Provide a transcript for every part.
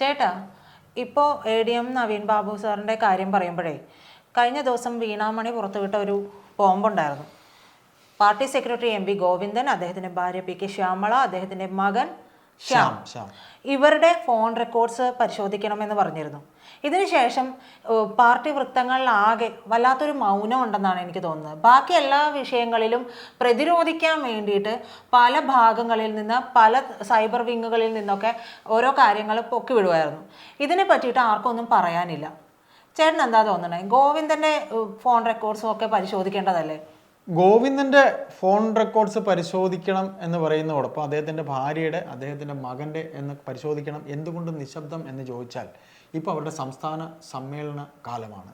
ചേട്ടാ ഇപ്പോൾ A D M Naveen Babu സാറിന്റെ കാര്യം പറയുമ്പോഴേ കഴിഞ്ഞ ദിവസം വീണാമണി പുറത്തുവിട്ട ഒരു ബോംബുണ്ടായിരുന്നു. പാർട്ടി സെക്രട്ടറി എം ഗോവിന്ദൻ അദ്ദേഹത്തിന്റെ ഭാര്യ പി കെ ശ്യാമള അദ്ദേഹത്തിന്റെ മകൻ ശ്യാം. ഇവരുടെ ഫോൺ റെക്കോർഡ്സ് പരിശോധിക്കണമെന്ന് പറഞ്ഞിരുന്നു. ഇതിനുശേഷം പാർട്ടി വൃത്തങ്ങളിലാകെ വല്ലാത്തൊരു മൗനം ഉണ്ടെന്നാണ് എനിക്ക് തോന്നുന്നത്. ബാക്കി എല്ലാ വിഷയങ്ങളിലും പ്രതിരോധിക്കാൻ വേണ്ടിയിട്ട് പല ഭാഗങ്ങളിൽ നിന്ന് പല സൈബർ വിങ്ങുകളിൽ നിന്നൊക്കെ ഓരോ കാര്യങ്ങൾ പൊക്കി വിടുമായിരുന്നു ഇതിനെ പറ്റിയിട്ട് ആർക്കൊന്നും പറയാനില്ല. ചേട്ടൻ എന്താ തോന്നണേ? ഗോവിന്ദന്റെ ഫോൺ റെക്കോർഡ്സും ഒക്കെ പരിശോധിക്കേണ്ടതല്ലേ? ഗോവിന്ദന്റെ ഫോൺ റെക്കോർഡ്സ് പരിശോധിക്കണം എന്ന് പറയുന്നതോടൊപ്പം അദ്ദേഹത്തിന്റെ ഭാര്യയുടെ അദ്ദേഹത്തിന്റെ മകന്റെ എന്ന് പരിശോധിക്കണം എന്തുകൊണ്ട് നിശബ്ദം എന്ന് ചോദിച്ചാൽ ഇപ്പോൾ അവരുടെ സംസ്ഥാന സമ്മേളന കാലമാണ്.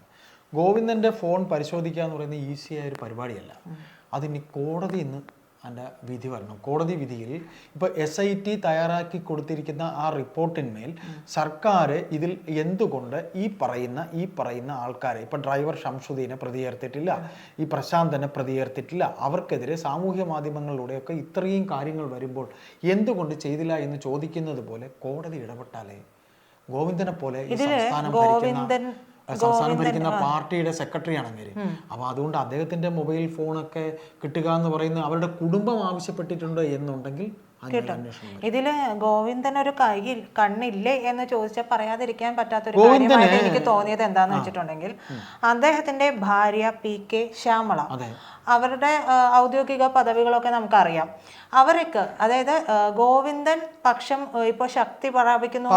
ഗോവിന്ദന്റെ ഫോൺ പരിശോധിക്കുക എന്ന് പറയുന്നത് ഈസിയായ ഒരു പരിപാടിയല്ല. അതിന് കോടതി ഇന്ന് അതിന്റെ വിധി വരണം. കോടതി വിധിയിൽ ഇപ്പോൾ എസ് ഐ ടി തയ്യാറാക്കി കൊടുത്തിരിക്കുന്ന ആ റിപ്പോർട്ടിന്മേൽ സർക്കാർ ഇതിൽ എന്തുകൊണ്ട് ഈ പറയുന്ന ഈ പറയുന്ന ആൾക്കാരെ ഇപ്പം ഡ്രൈവർ ഷംസുദ്ദീനെ പ്രതിയേർത്തിട്ടില്ല ഈ പ്രശാന്തനെ പ്രതിയേർത്തിട്ടില്ല അവർക്കെതിരെ സാമൂഹ്യ മാധ്യമങ്ങളിലൂടെയൊക്കെ ഇത്രയും കാര്യങ്ങൾ വരുമ്പോൾ എന്തുകൊണ്ട് ചെയ്തില്ല എന്ന് ചോദിക്കുന്നത് പോലെ കോടതി ഇടപെട്ടാലേ? ഗോവിന്ദനെ പോലെ ഈ സംസ്ഥാനം ഭരിക്കുന്ന സംസ്ഥാനം ഭരിക്കുന്ന പാർട്ടിയുടെ സെക്രട്ടറിയാണ് അങ്ങേര് അപ്പൊ അതുകൊണ്ട് അദ്ദേഹത്തിന്റെ മൊബൈൽ ഫോണൊക്കെ കിട്ടുക എന്ന് പറയുന്നത് അവരുടെ കുടുംബം ആവശ്യപ്പെട്ടിട്ടുണ്ട് എന്നുണ്ടെങ്കിൽ ഇതിൽ ഗോവിന്ദൻ ഒരു കൈയിൽ കണ്ണില്ലേ എന്ന് ചോദിച്ചാൽ പറയാതിരിക്കാൻ പറ്റാത്തൊരു കാര്യമായിട്ട് എനിക്ക് തോന്നിയത് എന്താന്ന് വെച്ചിട്ടുണ്ടെങ്കിൽ അദ്ദേഹത്തിന്റെ ഭാര്യ പി കെ ശ്യാമള. അവരുടെ ഔദ്യോഗിക പദവികളൊക്കെ നമുക്കറിയാം. അവർക്ക് അതായത് ഗോവിന്ദൻ പക്ഷം ഇപ്പോൾ ശക്തി പ്രാപിക്കുന്നു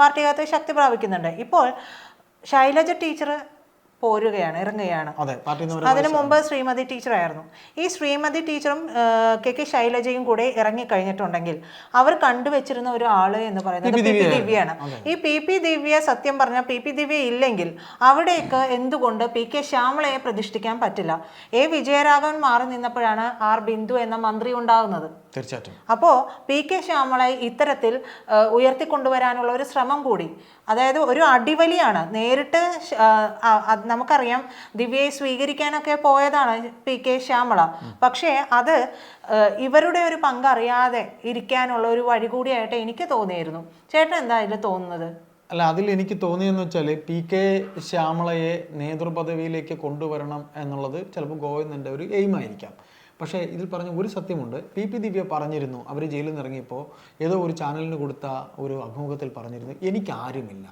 പാർട്ടിക്കകത്ത് ശക്തി പ്രാപിക്കുന്നുണ്ട്. ഇപ്പോൾ ശൈലജ ടീച്ചർ പോരുകയാണ് ഇറങ്ങുകയാണ്. അതിനു മുമ്പ് ശ്രീമതി ടീച്ചറായിരുന്നു. ഈ ശ്രീമതി ടീച്ചറും കെ കെ ശൈലജയും കൂടെ ഇറങ്ങിക്കഴിഞ്ഞിട്ടുണ്ടെങ്കിൽ അവർ കണ്ടുവച്ചിരുന്ന ഒരു ആൾ എന്ന് പറയുന്നത് പി പി ദിവ്യയാണ്. ഈ പി പി ദിവ്യ സത്യം പറഞ്ഞാൽ പി പി ദിവ്യ ഇല്ലെങ്കിൽ അവിടേക്ക് എന്തുകൊണ്ട് പി കെ ശ്യാമളയെ പ്രതിഷ്ഠിക്കാൻ പറ്റില്ല? എ വിജയരാഘവൻ മാറി നിന്നപ്പോഴാണ് ആർ ബിന്ദു എന്ന മന്ത്രി ഉണ്ടാകുന്നത് തീർച്ചയായിട്ടും. അപ്പോൾ പി കെ ശ്യാമളെ ഇത്തരത്തിൽ ഉയർത്തിക്കൊണ്ടുവരാനുള്ള ഒരു ശ്രമം കൂടി അതായത് ഒരു അടിവലിയാണ് നേരിട്ട് നമുക്കറിയാം ദിവ്യയെ സ്വീകരിക്കാനൊക്കെ പോയതാണ് പി കെ ശ്യാമള. പക്ഷേ അത് ഇവരുടെ ഒരു പങ്ക് അറിയാതെ ഇരിക്കാനുള്ള ഒരു വഴി കൂടിയായിട്ട് എനിക്ക് തോന്നിയിരുന്നു. ചേട്ടൻ എന്താ ഇതിൽ തോന്നുന്നത്? അല്ല അതിൽ എനിക്ക് തോന്നിയെന്ന് വെച്ചാൽ പി കെ ശ്യാമളയെ നേതൃപദവിയിലേക്ക് കൊണ്ടുവരണം എന്നുള്ളത് ചിലപ്പോൾ ഗോവിന്ദന്റെ ഒരു എയിം ആയിരിക്കാം പക്ഷേ ഇതിൽ പറഞ്ഞ ഒരു സത്യമുണ്ട്. പി പി ദിവ്യ പറഞ്ഞിരുന്നു അവർ ജയിലിൽ നിന്ന് ഇറങ്ങിയപ്പോൾ ഏതോ ഒരു ചാനലിന് കൊടുത്ത ഒരു അഭിമുഖത്തിൽ പറഞ്ഞിരുന്നു എനിക്ക് ആരുമില്ല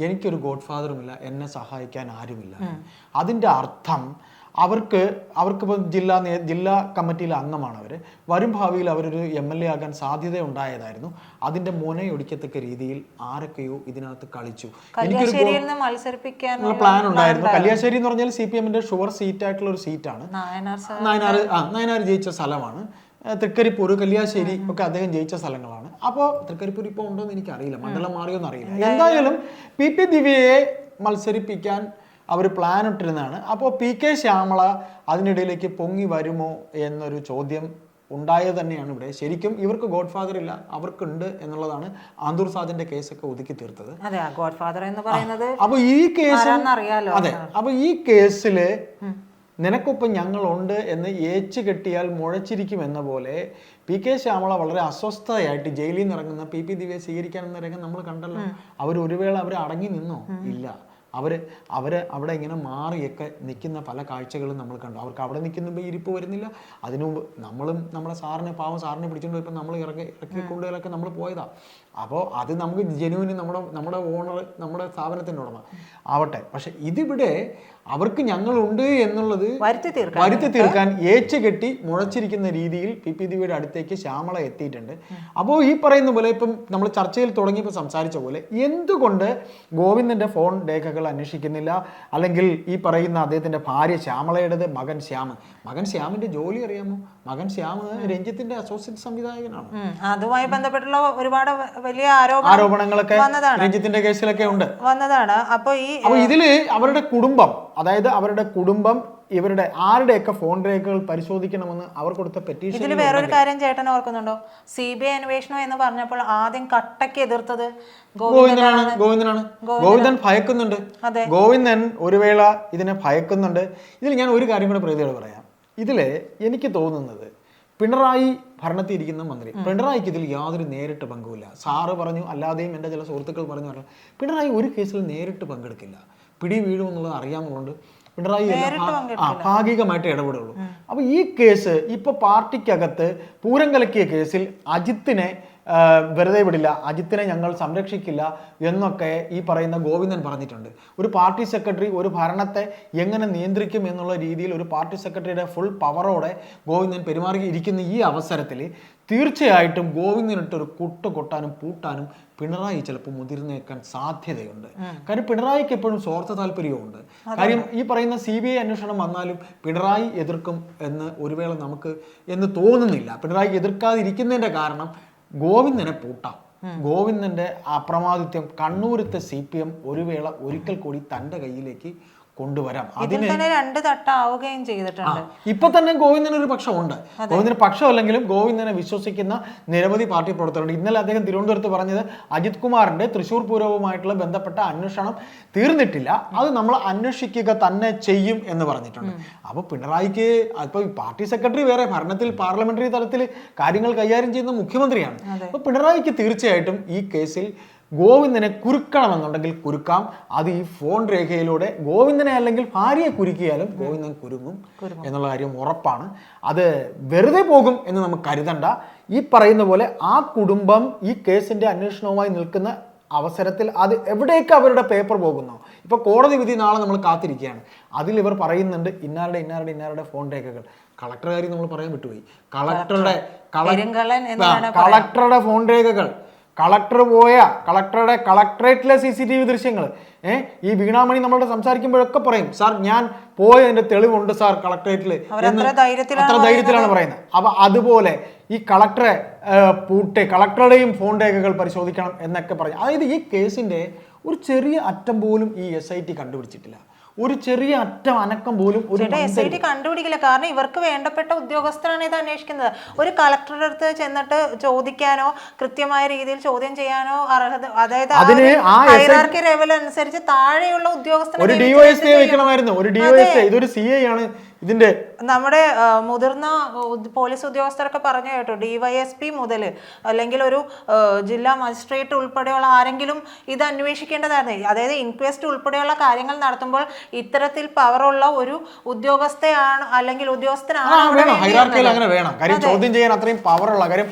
എനിക്കൊരു ഗോഡ് ഫാദറുമില്ല എന്നെ സഹായിക്കാൻ ആരുമില്ല. അതിന്റെ അർത്ഥം അവർക്ക് അവർക്കിപ്പോൾ ജില്ലാ ജില്ലാ കമ്മിറ്റിയിലെ അംഗമാണ് അവർ വരും ഭാവിയിൽ അവരൊരു എം എൽ എ ആകാൻ സാധ്യത ഉണ്ടായതായിരുന്നു അതിന്റെ മുനയൊടിക്കത്തക്ക രീതിയിൽ ആരൊക്കെയോ ഇതിനകത്ത് കളിച്ചു. എനിക്കൊരു പ്ലാൻ ഉണ്ടായിരുന്നു. കല്യാശ്ശേരി എന്ന് പറഞ്ഞാൽ സി പി എമ്മിന്റെ ഷുവർ സീറ്റ് ആയിട്ടുള്ള ഒരു സീറ്റാണ്. നായനാർ നയനാർ ആ നയനാർ ജയിച്ച സ്ഥലമാണ്. തൃക്കരിപ്പൂർ കല്യാശ്ശേരി ഒക്കെ അദ്ദേഹം ജയിച്ച സ്ഥലങ്ങളാണ്. അപ്പോൾ തൃക്കരിപ്പൂർ ഇപ്പോൾ ഉണ്ടോ എന്ന് എനിക്കറിയില്ല. മണ്ഡലം മാറിയോ എന്ന് അറിയില്ല. എന്തായാലും പി പി ദിവ്യയെ മത്സരിപ്പിക്കാൻ അവർ പ്ലാൻ ഇട്ടിരുന്നതാണ്. അപ്പോൾ പി കെ ശ്യാമള അതിനിടയിലേക്ക് പൊങ്ങി വരുമോ എന്നൊരു ചോദ്യം ഉണ്ടായത് തന്നെയാണ് ഇവിടെ. ശരിക്കും ഇവർക്ക് ഗോഡ് ഫാദർ ഇല്ല അവർക്കുണ്ട് എന്നുള്ളതാണ് ആന്തൂർ സാദിന്റെ കേസൊക്കെ ഒതുക്കി തീർത്തത്. അതെ ഗോഡ് ഫാദർ എന്ന് പറയുന്നത് അപ്പൊ ഈ കേസ് അതെ അപ്പൊ ഈ കേസിൽ നിനക്കൊപ്പം ഞങ്ങളുണ്ട് എന്ന് ഏച്ചു കെട്ടിയാൽ മുഴച്ചിരിക്കും എന്ന പോലെ പി കെ ശ്യാമള വളരെ അസ്വസ്ഥതയായിട്ട് ജയിലിൽ നിന്ന് ഇറങ്ങുന്ന പി പി ദിവ്യയെ സ്വീകരിക്കാനെന്ന രംഗം നമ്മൾ കണ്ടല്ലോ. അവർ ഒരു വേള അവർ അടങ്ങി നിന്നോ ഇല്ല. അവർ അവർ അവിടെ ഇങ്ങനെ മാറിയൊക്കെ നിൽക്കുന്ന പല കാഴ്ചകളും നമ്മൾ കണ്ടു. അവർക്ക് അവിടെ നിൽക്കുമ്പോൾ ഇരിപ്പ് വരുന്നില്ല. അതിനു മുമ്പ് നമ്മളും നമ്മുടെ സാറിനെ പാവം സാറിനെ പിടിച്ചുകൊണ്ട് പോയപ്പോൾ നമ്മൾ ഇറക്കി ഇറക്കി കൊണ്ടുപോയാലൊക്കെ നമ്മൾ പോയതാ. അപ്പോൾ അത് നമുക്ക് ജനുവിന് നമ്മുടെ നമ്മുടെ ഓണർ നമ്മുടെ സ്ഥാപനത്തിന്റെ ഉടമ ആവട്ടെ. പക്ഷെ ഇതിവിടെ അവർക്ക് ഞങ്ങളുണ്ട് എന്നുള്ളത് വരുത്തി തീർക്കാൻ ഏച്ച് കെട്ടി മുഴച്ചിരിക്കുന്ന രീതിയിൽ പി പി ദിവിയുടെ അടുത്തേക്ക് ശ്യാമള എത്തിയിട്ടുണ്ട്. അപ്പോൾ ഈ പറയുന്ന പോലെ ഇപ്പം നമ്മൾ ചർച്ചയിൽ തുടങ്ങിയപ്പോൾ സംസാരിച്ച പോലെ എന്തുകൊണ്ട് ഗോവിന്ദന്റെ ഫോൺ രേഖകൾ അന്വേഷിക്കുന്നില്ല. അല്ലെങ്കിൽ ഈ പറയുന്ന അദ്ദേഹത്തിന്റെ ഭാര്യ ശ്യാമളയുടേത് മകൻ ശ്യാം മകൻ ശ്യാമിന്റെ ജോലി അറിയാമോ? മകൻ ശ്യാം രഞ്ജിത്തിന്റെ അസോസിയേറ്റ് സംവിധായകനാണ്. അതുമായി ബന്ധപ്പെട്ടുള്ള ഒരുപാട് വലിയ ആരോപണം ആരോപണങ്ങളൊക്കെ രഞ്ജിത്തിന്റെ കേസിലൊക്കെ ഉണ്ട്. വന്നതാണ്. അപ്പോൾ ഈ അപ്പോൾ ഇതിൽ അവരുടെ കുടുംബം അതായത് അവരുടെ കുടുംബം ഇവരുടെ ആരുടെയൊക്കെ ഫോൺ രേഖകൾ പരിശോധിക്കണമെന്ന് അവർ കൊടുത്ത പെറ്റീഷൻ ഇതിൽ വേറൊരു കാര്യം ചേട്ടൻ ഓർക്കുന്നുണ്ടോ? സി ബി ഐ അന്വേഷണം എന്ന് പറഞ്ഞപ്പോൾ ആദ്യം കട്ടയ്ക്ക് എതിർത്തത് ഗോവിന്ദനാണ്. ഗോവിന്ദനാണ് ഗോവിന്ദൻ. ഭയക്കുന്നുണ്ട്. ഗോവിന്ദൻ ഒരു വേള ഇതിനെ ഭയക്കുന്നുണ്ട്. ഇതിൽ ഞാൻ ഒരു കാര്യം കൂടെ പ്രതികൾ പറയാം. ഇതിൽ എനിക്ക് തോന്നുന്നത് പിണറായി ഭരണത്തിൽ ഇരിക്കുന്ന മന്ത്രി പിണറായിക്ക് ഇതിൽ യാതൊരു നേരിട്ട് പങ്കുമില്ല. സാറ് പറഞ്ഞു അല്ലാതെയും എന്റെ ചില സുഹൃത്തുക്കൾ പറഞ്ഞു പറഞ്ഞു. പിണറായി ഒരു കേസിൽ നേരിട്ട് പങ്കെടുക്കില്ല. പിടി വീഴുമെന്നുള്ളത് അറിയാമെന്നുള്ളത് പിണറായി ആ ഭാഗികമായിട്ട് ഇടപെടുള്ളൂ. അപ്പൊ ഈ കേസ് ഇപ്പൊ പാർട്ടിക്കകത്ത് പൂരം കലക്കിയ കേസിൽ അജിത്തിനെ വെറുതെ വിടില്ല അജിത്തിനെ ഞങ്ങൾ സംരക്ഷിക്കില്ല എന്നൊക്കെ ഈ പറയുന്ന ഗോവിന്ദൻ പറഞ്ഞിട്ടുണ്ട്. ഒരു പാർട്ടി സെക്രട്ടറി ഒരു ഭരണത്തെ എങ്ങനെ നിയന്ത്രിക്കും എന്നുള്ള രീതിയിൽ ഒരു പാർട്ടി സെക്രട്ടറിയുടെ ഫുൾ പവറോടെ ഗോവിന്ദൻ പെരുമാറിയിരിക്കുന്ന ഈ അവസരത്തിൽ തീർച്ചയായിട്ടും ഗോവിന്ദനിട്ട് ഒരു കുട്ട് കൊട്ടാനും പൂട്ടാനും പിണറായി ചിലപ്പോൾ മുതിർന്നേക്കാൻ സാധ്യതയുണ്ട്. കാര്യം പിണറായിക്ക് എപ്പോഴും സ്വാർത്ഥ താല്പര്യമുണ്ട് കാര്യം ഈ പറയുന്ന സി ബി ഐ അന്വേഷണം വന്നാലും പിണറായി എതിർക്കും എന്ന് ഒരു വേള നമുക്ക് എന്ന് തോന്നുന്നില്ല. പിണറായി എതിർക്കാതിരിക്കുന്നതിന്റെ കാരണം ഗോവിന്ദനെ പൂട്ടാം. ഗോവിന്ദന്റെ അപ്രമാദിത്യം കണ്ണൂരത്തെ സി പി എം ഒരു വേള ഒരിക്കൽ കൂടി തന്റെ കയ്യിലേക്ക് കൊണ്ടുവരാം. അതിന് തന്നെ രണ്ട് തട്ടാവുകയും ചെയ്തിട്ടുണ്ട്. ഇപ്പൊ തന്നെ ഗോവിന്ദന് ഒരു പക്ഷമുണ്ട് ഗോവിന്ദന് പക്ഷമല്ലെങ്കിലും ഗോവിന്ദനെ വിശ്വസിക്കുന്ന നിരവധി പാർട്ടി പ്രവർത്തകരുണ്ട്. ഇന്നലെ അദ്ദേഹം തിരുവനന്തപുരത്ത് പറഞ്ഞത് അജിത് കുമാറിന്റെ തൃശൂർ പൂരവുമായിട്ടുള്ള ബന്ധപ്പെട്ട അന്വേഷണം തീർന്നിട്ടില്ല. അത് നമ്മൾ അന്വേഷിക്കുക തന്നെ ചെയ്യും എന്ന് പറഞ്ഞിട്ടുണ്ട്. അപ്പൊ പിണറായിക്ക് അപ്പോൾ പാർട്ടി സെക്രട്ടറി വേറെ ഭരണത്തിൽ പാർലമെന്ററി തലത്തിൽ കാര്യങ്ങൾ കൈകാര്യം ചെയ്യുന്ന മുഖ്യമന്ത്രിയാണ്. അപ്പൊ പിണറായിക്ക് തീർച്ചയായിട്ടും ഈ കേസിൽ ഗോവിന്ദനെ കുരുക്കണമെന്നുണ്ടെങ്കിൽ കുരുക്കാം. അത് ഈ ഫോൺ രേഖയിലൂടെ ഗോവിന്ദനെ അല്ലെങ്കിൽ ഭാര്യയെ കുരുക്കിയാലും ഗോവിന്ദൻ കുരുങ്ങും എന്നുള്ള കാര്യം ഉറപ്പാണ്. അത് വെറുതെ പോകും എന്ന് നമുക്ക് കരുതണ്ട. ഈ പറയുന്ന പോലെ ആ കുടുംബം ഈ കേസിന്റെ അന്വേഷണവുമായി നിൽക്കുന്ന അവസരത്തിൽ അത് എവിടേക്ക് അവരുടെ പേപ്പർ പോകുന്നു? ഇപ്പൊ കോടതി വിധി നാളെ നമ്മൾ കാത്തിരിക്കുകയാണ്. അതിൽ ഇവർ പറയുന്നുണ്ട് ഇന്നാരുടെ ഇന്നാരുടെ ഇന്നാരുടെ ഫോൺ രേഖകൾ. കളക്ടർ കാര്യം നമ്മൾ പറയാൻ വിട്ടുപോയി. കളക്ടറുടെ കളക്ടറുടെ ഫോൺ രേഖകൾ. കളക്ടർ പോയ കളക്ടറുടെ കളക്ടറേറ്റിലെ സി സി ടി വി ദൃശ്യങ്ങൾ ഏഹ് ഈ വീണാമണി നമ്മളോട് സംസാരിക്കുമ്പോഴൊക്കെ പറയും സാർ ഞാൻ പോയതിന്റെ തെളിവുണ്ട് സാർ കളക്ടറേറ്റിൽ അത്ര ധൈര്യത്തിലാണ് പറയുന്നത്. അപ്പൊ അതുപോലെ ഈ കളക്ടറെ പൂട്ടെ കളക്ടറുടെയും ഫോൺ രേഖകൾ പരിശോധിക്കണം എന്നൊക്കെ പറഞ്ഞു. അതായത് ഈ കേസിന്റെ ഒരു ചെറിയ അറ്റം പോലും ഈ എസ് ഐ ടി കണ്ടുപിടിച്ചിട്ടില്ല. ഒരു ചെറിയ അറ്റം അനക്കം പോലും ഒരു എസ് ഐ ടി കണ്ടുപിടിക്കില്ല. കാരണം ഇവർക്ക് വേണ്ടപ്പെട്ട ഉദ്യോഗസ്ഥരാണ് ഇത് അന്വേഷിക്കുന്നത്. ഒരു കളക്ടറുടെ അടുത്ത് ചെന്നിട്ട് ചോദിക്കാനോ കൃത്യമായ രീതിയിൽ ചോദ്യം ചെയ്യാനോ അർഹത അതായത് അതിന് ആ ഹൈറാർക്കി ലെവൽ അനുസരിച്ച് താഴെയുള്ള ഉദ്യോഗസ്ഥനെ ഒരു ഡിവൈഎസ്പി വെക്കണമായിരുന്നു. ഒരു ഡിവൈഎസ്പി ഇതൊരു സി ഐ ആണ്. ഇതിന്റെ നമ്മുടെ മുതിർന്ന പോലീസ് ഉദ്യോഗസ്ഥരൊക്കെ പറഞ്ഞു കേട്ടോ ഡിവൈഎസ്പി മുതൽ അല്ലെങ്കിൽ ഒരു ജില്ലാ മജിസ്ട്രേറ്റ് ഉൾപ്പെടെയുള്ള ആരെങ്കിലും ഇത് അന്വേഷിക്കേണ്ടതായിരുന്നു. അതായത് ഇൻക്വസ്റ്റ് ഉൾപ്പെടെയുള്ള കാര്യങ്ങൾ നടത്തുമ്പോൾ ഇത്തരത്തിൽ പവറുള്ള ഒരു ഉദ്യോഗസ്ഥയാണ് അല്ലെങ്കിൽ ഉദ്യോഗസ്ഥനാണ് അങ്ങനെ വേണം. കാര്യം ചോദ്യം ചെയ്യാൻ അത്രയും പവറുള്ള കാര്യം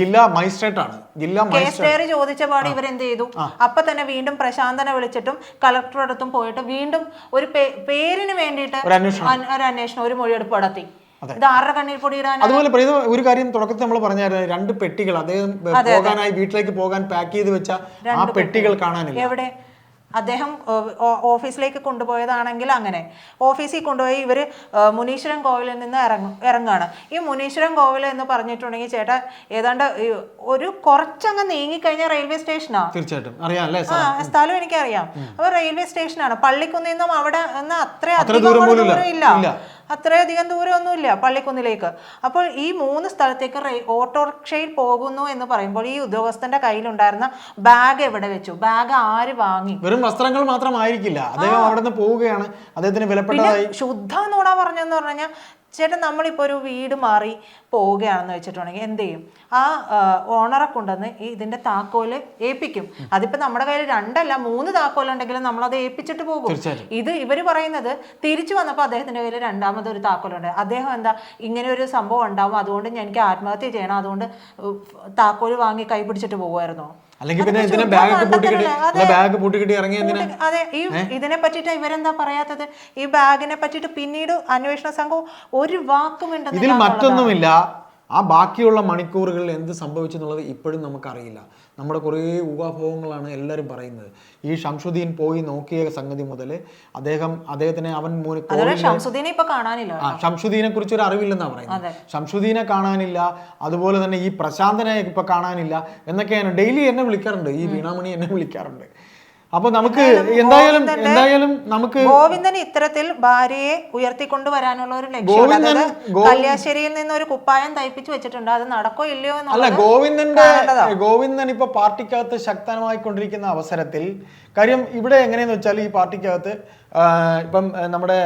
ജില്ലാ മജിസ്ട്രേറ്റ് ആണ് ജില്ലാ കേസ് ഡയറി ചോദിച്ച പാട് ഇവരെന്ത് ചെയ്തു അപ്പൊ തന്നെ വീണ്ടും പ്രശാന്തനെ വിളിച്ചിട്ടും കളക്ടറുടെ അടുത്തും പോയിട്ട് വീണ്ടും ഒരു പേരിന് വേണ്ടിയിട്ട് ഒരു അന്വേഷണം. അന്വേഷണം ഒരു മൊഴിയെടുപ്പ് നടത്തി ഇത് ആരുടെ കണ്ണിൽ പൊടിയിടാൻ അതുപോലെ പ്രീത ഒരു കാര്യം തുടക്കത്തിൽ നമ്മൾ പറഞ്ഞായിരുന്നു രണ്ട് പെട്ടികൾ അദ്ദേഹം പോകാനായി വീട്ടിലേക്ക് പോകാൻ പാക്ക് ചെയ്ത് വെച്ച ആ പെട്ടികൾ. കാണാനില്ല. എവിടെ? അദ്ദേഹം ഓഫീസിലേക്ക് കൊണ്ടുപോയതാണെങ്കിൽ അങ്ങനെ. ഓഫീസിൽ കൊണ്ടുപോയി ഇവർ മുനീശ്വരൻ കോവിലിൽ നിന്ന് ഇറങ്ങും ഇറങ്ങുകയാണ്. ഈ മുനീശ്വരൻ കോവിൽ എന്ന് പറഞ്ഞിട്ടുണ്ടെങ്കിൽ ചേട്ടാ ഏതാണ്ട് ഒരു കുറച്ചങ്ങ് നീങ്ങിക്കഴിഞ്ഞാൽ റെയിൽവേ സ്റ്റേഷനാണ് തീർച്ചയായിട്ടും. അറിയാം അല്ലേ ആ സ്ഥലം എനിക്കറിയാം. അപ്പൊ റെയിൽവേ സ്റ്റേഷനാണ്. പള്ളിക്കുന്നിൽ നിന്നും അവിടെ നിന്ന് അത്ര അധികം ദൂരം ഇല്ല. അത്രയധികം ദൂരമൊന്നുമില്ല പള്ളിക്കുന്നിലേക്ക്. അപ്പോൾ ഈ മൂന്ന് സ്ഥലത്തേക്ക് ഓട്ടോറിക്ഷയിൽ പോകുന്നു എന്ന് പറയുമ്പോൾ ഈ ഉദ്യോഗസ്ഥന്റെ കയ്യിലുണ്ടായിരുന്ന ബാഗ് എവിടെ വെച്ചു? ബാഗ് ആര് വാങ്ങി? വെറും വസ്ത്രങ്ങൾ മാത്രമായിരിക്കില്ല. അദ്ദേഹം അവിടെ നിന്ന് പോവുകയാണ്. അദ്ദേഹത്തിന് വിലപ്പെട്ടതായി ശുദ്ധ നൂണ പറഞ്ഞെന്ന് പറഞ്ഞു കഴിഞ്ഞാൽ ചേട്ടൻ നമ്മളിപ്പോൾ ഒരു വീട് മാറി പോവുകയാണെന്ന് വെച്ചിട്ടുണ്ടെങ്കിൽ എന്ത് ചെയ്യും? ആ ഓണറെ കൊണ്ടുവന്ന് ഈ ഇതിന്റെ താക്കോൽ ഏൽപ്പിക്കും. അതിപ്പോൾ നമ്മുടെ കയ്യിൽ രണ്ടല്ല മൂന്ന് താക്കോലുണ്ടെങ്കിലും നമ്മളത് ഏൽപ്പിച്ചിട്ട് പോകും. ഇത് ഇവർ പറയുന്നത് തിരിച്ചു വന്നപ്പോൾ അദ്ദേഹത്തിന്റെ കയ്യിൽ രണ്ടാമത് ഒരു താക്കോലുണ്ട് അദ്ദേഹം എന്താ ഇങ്ങനെ ഒരു സംഭവം ഉണ്ടാവും അതുകൊണ്ട് ഞാൻ എനിക്ക് ആത്മഹത്യ ചെയ്യണം അതുകൊണ്ട് താക്കോൽ വാങ്ങി കൈ പിടിച്ചിട്ട് പോകുമായിരുന്നോ? അല്ലെങ്കിൽ പിന്നെ ഇതിനെ ബാഗ് പൂട്ടിക്കിട്ടി ബാഗ് പൂട്ടിക്കിട്ടി ഇറങ്ങി അതെ ഈ ഇതിനെ പറ്റിയിട്ട് ഇവരെന്താ പറയാത്തത്? ഈ ബാഗിനെ പറ്റിട്ട് പിന്നീട് അന്വേഷണ സംഘം ഒരു വാക്കും ഇതിൽ മറ്റൊന്നുമില്ല. ആ ബാക്കിയുള്ള മണിക്കൂറുകളിൽ എന്ത് സംഭവിച്ചു എന്നുള്ളത് ഇപ്പോഴും നമുക്കറിയില്ല. നമ്മുടെ കുറേ ഊഹാഭോഗങ്ങളാണ് എല്ലാവരും പറയുന്നത്. ഈ ഷംഷുദ്ദീൻ പോയി നോക്കിയ സംഗതി മുതൽ അദ്ദേഹം അദ്ദേഹത്തിനെ അവൻ ഷംസുദ്ദീനെ കുറിച്ച് ഒരു അറിവില്ലെന്നാണ് പറയുന്നത്. ഷംഷുദ്ദീനെ കാണാനില്ല അതുപോലെ തന്നെ ഈ പ്രശാന്തനെ ഇപ്പൊ കാണാനില്ല എന്നൊക്കെയാണ്. ഡെയിലി എന്നെ വിളിക്കാറുണ്ട്. ഈ വീണാമണി എന്നെ വിളിക്കാറുണ്ട്. അപ്പൊ നമുക്ക് എന്തായാലും എന്തായാലും നമുക്ക് ഗോവിന്ദൻ ഇത്തരത്തിൽ ഭാര്യയെ ഉയർത്തിക്കൊണ്ടുവരാനുള്ള ഒരു ലക്ഷ്യം കല്യാശ്ശേരിയിൽ നിന്ന് ഒരു കുപ്പായം തയ്പ്പിച്ചു വെച്ചിട്ടുണ്ട് അത് നടക്കോ ഇല്ലയോ അല്ല ഗോവിന്ദന്റെ. ഗോവിന്ദൻ ഇപ്പൊ പാർട്ടിക്കകത്ത് ശക്തമായിക്കൊണ്ടിരിക്കുന്ന അവസരത്തിൽ കാര്യം ഇവിടെ എങ്ങനെയെന്ന് വെച്ചാൽ ഈ പാർട്ടിക്കകത്ത് ഇപ്പം നമ്മുടെ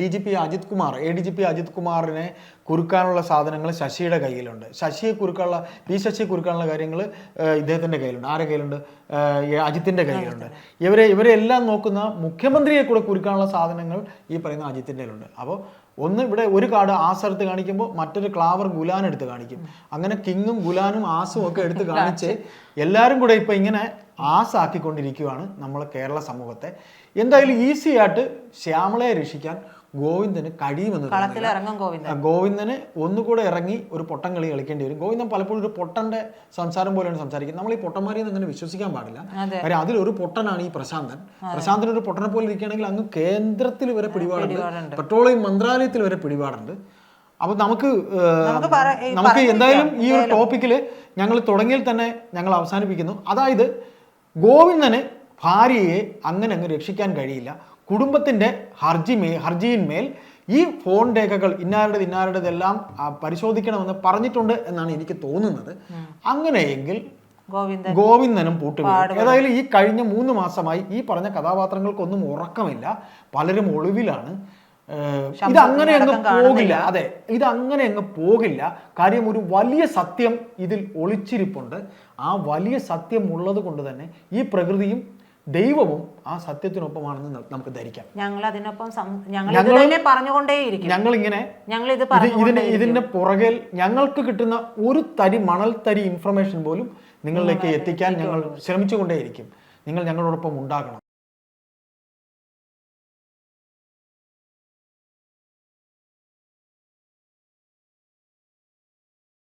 D G P Ajith Kumar A D G P Ajith കുമാറിനെ കുറുക്കാനുള്ള സാധനങ്ങൾ ശശിയുടെ കയ്യിലുണ്ട്. ശശിയെ കുറുക്കാനുള്ള പി ശശിയെ കുറുക്കാനുള്ള കാര്യങ്ങൾ ഇദ്ദേഹത്തിന്റെ കയ്യിലുണ്ട്. ആരുടെ കയ്യിലുണ്ട്? അജിത്തിന്റെ കയ്യിലുണ്ട്. ഇവരെ ഇവരെല്ലാം നോക്കുന്ന മുഖ്യമന്ത്രിയെ കൂടെ കുറുക്കാനുള്ള സാധനങ്ങൾ ഈ പറയുന്ന അജിത്തിന്റെ കയ്യിലുണ്ട്. അപ്പോൾ ഒന്ന് ഇവിടെ ഒരു കാർഡ് ആസെടുത്ത് കാണിക്കുമ്പോൾ മറ്റൊരു ക്ലാവർ ഗുലാൻ എടുത്ത് കാണിക്കും. അങ്ങനെ കിങ്ങും ഗുലാനും ആസും ഒക്കെ എടുത്ത് കാണിച്ച് എല്ലാവരും കൂടെ ഇപ്പം ഇങ്ങനെ ആസാക്കിക്കൊണ്ടിരിക്കുകയാണ് നമ്മളെ കേരള സമൂഹത്തെ. എന്തായാലും ഈസി ആയിട്ട് ശ്യാമളയെ രക്ഷിക്കാൻ ഗോവിന്ദന് കഴിയുമെന്ന് ഗോവിന്ദന് ഒന്നുകൂടെ ഇറങ്ങി ഒരു പൊട്ടൻ കളി കളിക്കേണ്ടി വരും. ഗോവിന്ദൻ പലപ്പോഴും ഒരു പൊട്ടന്റെ സംസാരം പോലെയാണ് സംസാരിക്കുന്നത്. നമ്മൾ ഈ പൊട്ടന്മാരെ അങ്ങനെ വിശ്വസിക്കാൻ പാടില്ല. കാര്യം അതിലൊരു പൊട്ടനാണ് ഈ പ്രശാന്തൻ. പ്രശാന്തൻ ഒരു പൊട്ടനെ പോലെ ഇരിക്കുകയാണെങ്കിൽ അങ്ങ് കേന്ദ്രത്തിൽ വരെ പിടിപാടുണ്ട്. പെട്രോളിയം മന്ത്രാലയത്തിൽ വരെ പിടിപാടുണ്ട്. അപ്പൊ നമുക്ക് നമുക്ക്. എന്തായാലും ഈ ഒരു ടോപ്പിക്കിൽ ഞങ്ങൾ തുടങ്ങിയിൽ തന്നെ ഞങ്ങൾ അവസാനിപ്പിക്കുന്നു. അതായത് ഗോവിന്ദന് ഭാര്യയെ അങ്ങനെ അങ്ങ് രക്ഷിക്കാൻ കഴിയില്ല. കുടുംബത്തിന്റെ ഹർജിമേ ഹർജിയിന്മേൽ ഈ ഫോൺ രേഖകൾ ഇന്നാരുടേത് ഇന്നാരുടേതെല്ലാം പരിശോധിക്കണമെന്ന് പറഞ്ഞിട്ടുണ്ട് എന്നാണ് എനിക്ക് തോന്നുന്നത്. അങ്ങനെയെങ്കിൽ ഗോവിന്ദൻ ഗോവിന്ദനും പൂട്ടുവീഴും ഏതായാലും ഈ കഴിഞ്ഞ മൂന്ന് മാസമായി ഈ പറഞ്ഞ കഥാപാത്രങ്ങൾക്കൊന്നും ഉറക്കമില്ല. പലരും ഒളിവിലാണ്. ഇത് അങ്ങനെ അങ്ങ് പോകില്ല. അതെ ഇത് അങ്ങനെ അങ്ങ് പോകില്ല. കാര്യം ഒരു വലിയ സത്യം ഇതിൽ ഒളിച്ചിരിപ്പുണ്ട്. ആ വലിയ സത്യം ഉള്ളത് കൊണ്ട് തന്നെ ഈ പ്രകൃതിയും ദൈവവും ആ സത്യത്തിനൊപ്പമാണെന്ന് നമുക്ക് ധരിക്കാം. ഞങ്ങൾ അതിനൊപ്പം ഞങ്ങൾ ഇത് ഞങ്ങൾ ഇങ്ങനെ ഞങ്ങൾ ഇത് ഇത് ഇതിന്റെ പുറകിൽ ഞങ്ങൾക്ക് കിട്ടുന്ന ഒരു തരി മണൽ തരി ഇൻഫർമേഷൻ പോലും നിങ്ങളിലേക്ക് എത്തിക്കാൻ ഞങ്ങൾ ശ്രമിച്ചുകൊണ്ടേയിരിക്കും. നിങ്ങൾ ഞങ്ങളോടൊപ്പം ഉണ്ടാകണം.